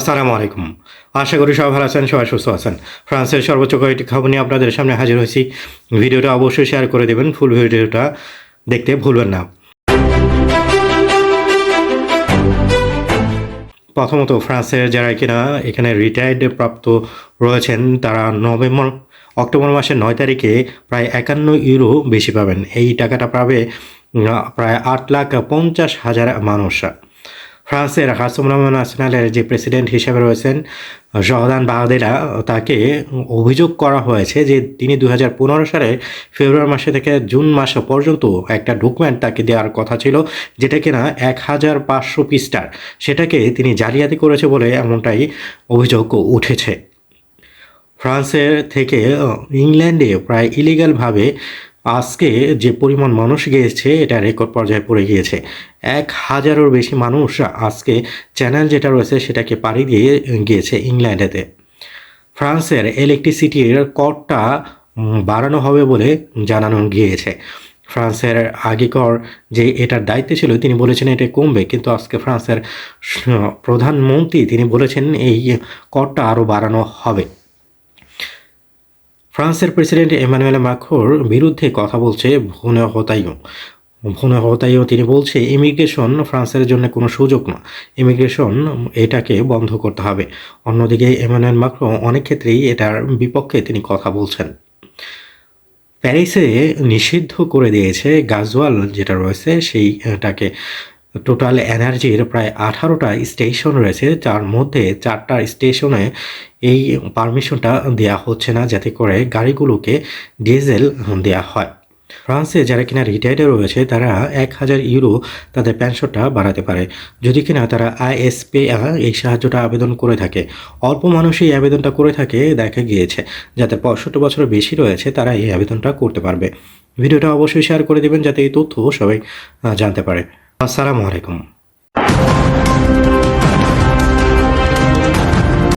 আসসালামু আলাইকুম। আশা করি সবাই ভালো আছেন, সবাই সুস্থ আছেন। ফ্রান্সের সর্বোচ্চ কয়েকটি খবর নিয়ে আপনাদের সামনে হাজির হয়েছি। ভিডিওটা অবশ্যই শেয়ার করে দেবেন, ফুল ভিডিওটা দেখতে ভুলবেন না। প্রথমত ফ্রান্সের যারা কিনা এখানে রিটায়ার্ড প্রাপ্ত রয়েছেন, তারা নভেম্বর, অক্টোবর মাসের নয় তারিখে প্রায় একান্ন ইউরো বেশি পাবেন। এই টাকাটা পাবে প্রায় আট লাখ পঞ্চাশ হাজার মানুষ। ফ্রান্সের হাসুমরাম ন্যাশনালের যে প্রেসিডেন্ট হিসেবে রয়েছেন জহদান বাহাদেরা, তাকে অভিযোগ করা হয়েছে যে তিনি দু হাজার সালের ফেব্রুয়ারি মাসে থেকে জুন মাস পর্যন্ত একটা ডকুমেন্ট তাকে দেওয়ার কথা ছিল, যেটা কিনা এক হাজার পাঁচশো পৃষ্ঠার। সেটাকে তিনি জালিয়াতি করেছে বলে এমনটাই অভিযোগ উঠেছে। ফ্রান্সের থেকে ইংল্যান্ডে প্রায় ইলিগালভাবে আজকে যে পরিমাণ মানুষ গিয়েছে, এটা রেকর্ড পর্যায়ে পড়ে গিয়েছে। এক হাজারের বেশি মানুষ আজকে চ্যানেল যেটা রয়েছে, সেটাকে পাড়ি দিয়ে গিয়েছে ইংল্যান্ডেতে। ফ্রান্সের ইলেকট্রিসিটির করটা বাড়ানো হবে বলে জানানো গিয়েছে। ফ্রান্সের আগেকর যে এটার দায়িত্বে ছিল, তিনি বলেছেন এটা কমবে, কিন্তু আজকে ফ্রান্সের প্রধানমন্ত্রী তিনি বলেছেন এই করটা আরও বাড়ানো হবে। ফ্রান্সের প্রেসিডেন্ট এমানুয়েল মাখোর বিরুদ্ধে কথা বলছে ভুনে হতাইও। ভুনে হতাইও তিনি বলছে, ইমিগ্রেশন ফ্রান্সের জন্য কোনো সুযোগ না। ইমিগ্রেশন এটাকে বন্ধ করতে হবে। অন্যদিকে এমানুয়েল মাক্রো অনেক ক্ষেত্রেই এটার বিপক্ষে তিনি কথা বলছেন। প্যারিসে নিষিদ্ধ করে দিয়েছে গাজওয়াল যেটা রয়েছে, সেইটাকে। টোটাল এনার্জির প্রায় আঠারোটা স্টেশন রয়েছে, যার মধ্যে চারটা স্টেশনে এই পারমিশনটা দেওয়া হচ্ছে না, যাতে করে গাড়িগুলোকে ডিজেল দেওয়া হয়। ফ্রান্সে যারা কিনা রিটায়ার্ডে রয়েছে, তারা এক হাজার ইউরো তাদের পেনশনটা বাড়াতে পারে। যদি কিনা তারা আইএসপি এই সাহায্যটা আবেদন করে থাকে, অল্প মানুষই এই আবেদনটা করে থাকে, দেখা গিয়েছে, যাতে পঁয়ষট্টি বছরের বেশি রয়েছে, তারা এই আবেদনটা করতে পারবে। ভিডিওটা অবশ্যই শেয়ার করে দেবেন, যাতে এই তথ্য সবাই জানতে পারে। আসসালামু আলাইকুম।